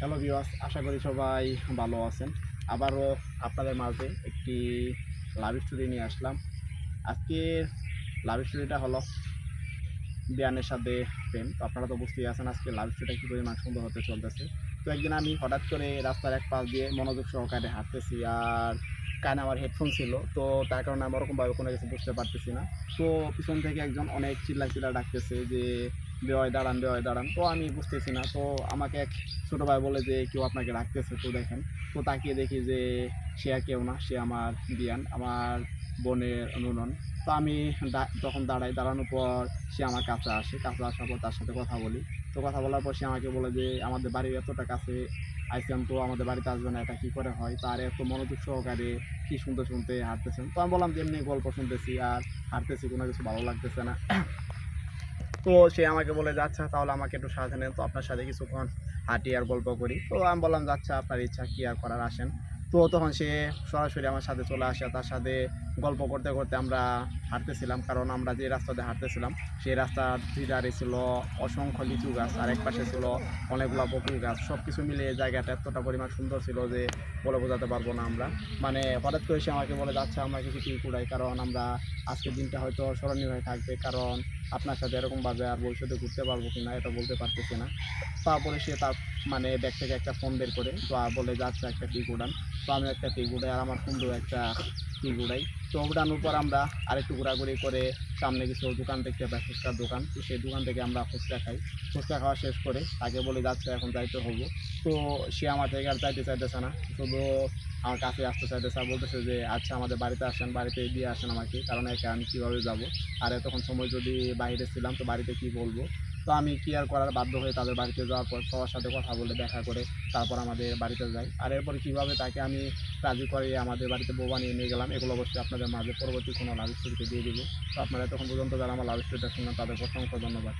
Hello viewers আশা করি সবাই ভালো আছেন। আবারও আপনাদের মাঝে একটি লাভ স্টোরি নিয়ে আসলাম। আজকে লাভ স্টোরিটা হলো বিয়ানের সাথে প্রেম। তো আপনারা তো বুঝতেই আছেন আজকে লাভ স্টোরিটা কী পরিমাণ সুন্দর হতে চলতেছে। তো একদিন আমি হঠাৎ করে রাস্তার এক পাশ দিয়ে মনোযোগ সহকারে হাঁটতেছি আর কানে আমার হেডফোন ছিল, তো তার কারণে আমি ওরকমভাবে কোনো কিছু বুঝতে পারতেছি না। তো পিছন থেকে একজন অনেক চিল্লা চিল্লা ডাকতেছে যে বেওয়ায় দাঁড়ান বেওয়ায় দাঁড়ান। তো আমি বুঝতেছি না, তো আমাকে এক ছোটো ভাই বলে যে, কেউ আপনাকে রাখতেছে তো দেখেন। তো তাকিয়ে দেখি যে, সে আর কেউ না, সে আমার বিয়ান আমার বোনের নুনন তো আমি তখন দাঁড়াই, দাঁড়ানোর পর সে আমার কাছে আসে, কাছে আসার পর তার সাথে কথা বলি। তো কথা বলার পর সে আমাকে বলে যে, আমাদের বাড়ির এতটা কাছে আইসিএম তো, আমাদের বাড়িতে আসবে না, এটা কী করে হয়? তার এত মনোযোগ সহকারে কি শুনতে শুনতে হাঁটতেছেন। তো আমি বললাম যে, এমনি গল্প শুনতেছি, আর হাঁটতেছি, কোনো কিছু ভালো লাগতেছে না। তো সে আমাকে বলে, যাচ্ছে, তাহলে আমাকে একটু সাথে নেন। তো আপনার সাথে কিছুক্ষণ হাঁটি আর গল্প করি। তো আমি বললাম, যাচ্ছে, আপনার ইচ্ছা কী আর করার, আসেন। তো তখন সে সরাসরি আমার সাথে চলে আসে, তার সাথে গল্প করতে করতে আমরা হাঁটতেছিলাম, কারণ আমরা যে রাস্তাতে হাঁটতেছিলাম, সেই রাস্তার দুধারে ছিল অসংখ্য লিচু গাছ, আর এক পাশে ছিল অনেকগুলো বকুল গাছ। সব কিছু মিলিয়ে জায়গাটা এতটা পরিমাণ সুন্দর ছিল যে বলে বোঝাতে পারব না আমরা। মানে হঠাৎ করে সে আমাকে বলে যাচ্ছে আমরা কিছু টিল কুড়াই কারণ আমরা আজকের দিনটা হয়তো স্মরণীয় হয়ে থাকবে, কারণ আপনার সাথে এরকমভাবে আর ভবিষ্যতে ঘুরতে পারব কি না এটা বলতে পারতেছি না। তারপরে সে তার মানে ব্যাগ থেকে একটা ফোন বের করে তো বলে যাচ্ছে একটা টিক উড়ান। তো আমি একটা উড়াই আর আমার সুন্দর একটা টিক উড়াই তো উড়ানোর পর আমরা আরেকটু ঘোরাঘুরি করে সামনে কিছু দোকান দেখতে পাই, ফুচকার দোকান। তো সেই দোকান থেকে আমরা ফুচকা খাই। ফুচকা খাওয়া শেষ করে তাকে বলে যাচ্ছে এখন যাইতে হব। তো সে আমার থেকে আর যাইতে চাইতেছে না। শুধু আমার কাছে আসতে চাইতেছে, বলতেছে যে আচ্ছা আমাদের বাড়িতে আসেন, বাড়িতে দিয়ে আসেন আমাকে, কারণ একা আমি কীভাবে যাব? আর এতক্ষণ সময় যদি বাইরে ছিলাম, তো বাড়িতে কি বলব? তো আমি কি আর করার বাধ্য হয়ে তাদের বাড়িতে যাওয়ার পর সবার সাথে কথা বলে দেখা করে তারপর আমাদের বাড়িতে যাই। আর এরপর কীভাবে তাকে আমি রাজি করে আমাদের বাড়িতে বউ নিয়ে নিয়ে গেলাম, এগুলো অবশ্যই আপনাদের মাঝে পরবর্তী কোনো লাভ স্টোরিতে দিয়ে দেবো। তো আপনারা তখন পর্যন্ত যারা আমার লাভ স্টোরিটা শুনলেন তাদের অসংখ্য ধন্যবাদ।